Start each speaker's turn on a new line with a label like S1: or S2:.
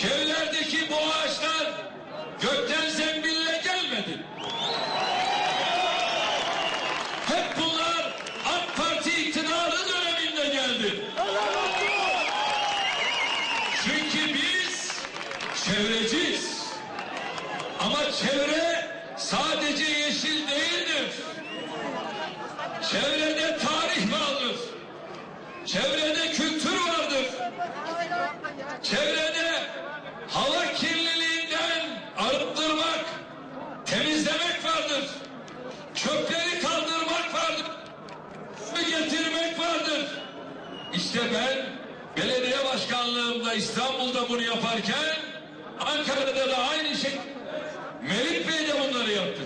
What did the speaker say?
S1: Şehirlerdeki bu ağaçlar gökten zembille gelmedi. Hep bunlar AK Parti iktidarı döneminde geldi. Çünkü biz çevreciyiz. Ama çevre sadece yeşil değildir. Çevrede tarih vardır. Çevre İşte ben belediye başkanlığımda İstanbul'da bunu yaparken Ankara'da da aynı şey. Melik Bey de bunları yaptı.